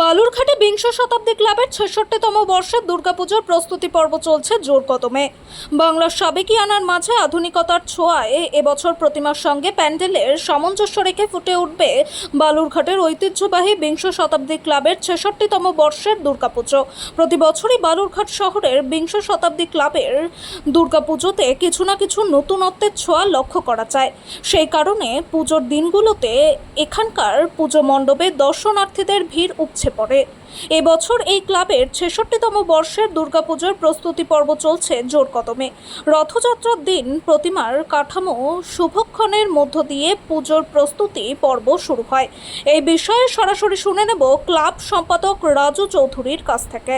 বালুরঘাটে বিংশ শতাব্দী ক্লাবের ছেষট্টিতম বর্ষের দুর্গাপুজোর প্রস্তুতি পর্ব চলছে জোর কদমে। বাংলার সাবেকিয়ানার মাঝে আধুনিকতার ছোঁয়ায় এবছর প্রতিমার সঙ্গে প্যান্ডেলের সামঞ্জস্য রেখে ফুটে উঠবে বালুরঘাটের ঐতিহ্যবাহী বিংশ শতাব্দী ক্লাবের ছেষট্টিতম বর্ষের দুর্গাপুজো। প্রতি বছরই বালুরঘাট শহরের বিংশ শতাব্দী ক্লাবের দুর্গাপুজোতে কিছু না কিছু নতুনত্বের ছোঁয়া লক্ষ্য করা যায়। সেই কারণে পুজোর দিনগুলোতে এখানকার পুজো মণ্ডপে দর্শনার্থীদের ভিড় উপচে পড়ে। এবছর এই ক্লাবের ছেষট্টিতম বর্ষের দুর্গাপুজোর প্রস্তুতি পর্ব চলছে জোর কদমে। রথযাত্রার দিন প্রতিমার কাঠামো শুভক্ষণের মধ্য দিয়ে পুজোর প্রস্তুতি পর্ব শুরু হয়। এই বিষয়ে সরাসরি শুনে নেব ক্লাব সম্পাদক রাজু চৌধুরীর কাছ থেকে।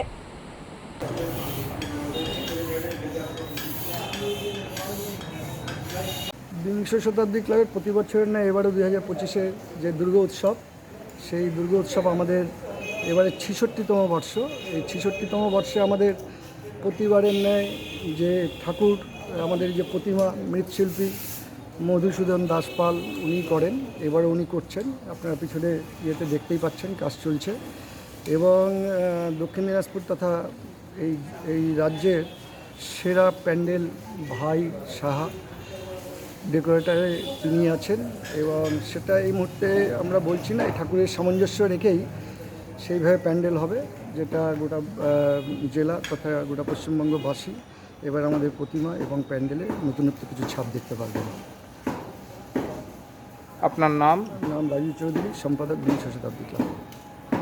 বিংশ শতাব্দী ক্লাবের প্রতি বছরের না এবারও দুই হাজার পঁচিশে যে দুর্গা উৎসব, সেই দুর্গা উৎসব আমাদের এবারে ছিষট্টিতম বর্ষ। এই ছিষট্টিতম বর্ষে আমাদের প্রতিবারের ন্যায় যে ঠাকুর, আমাদের যে প্রতিমা মৃৎশিল্পী মধুসূদন দাসপাল উনি করেন, এবারে উনি করছেন। আপনারা পিছনে ইয়েতে দেখতেই পাচ্ছেন, কাজ চলছে। এবং দক্ষিণ দিনাজপুর তথা এই এই রাজ্যের সেরা প্যান্ডেল ভাই সাহা ডেকোরেটারে তিনি আছেন। এবং সেটা এই মুহূর্তে আমরা বলছি না ঠাকুরের সামঞ্জস্য রেখেই সেইভাবে প্যান্ডেল হবে যেটা গোটা জেলা তথা গোটা পশ্চিমবঙ্গবাসী এবার আমাদের প্রতিমা এবং প্যান্ডেলে নতুনত্ব কিছু ছাপ দেখতে পারবেন। আপনার নাম? নাম রাজীব চৌধুরী সম্পাদক বিংশ শতাব্দী ক্লাব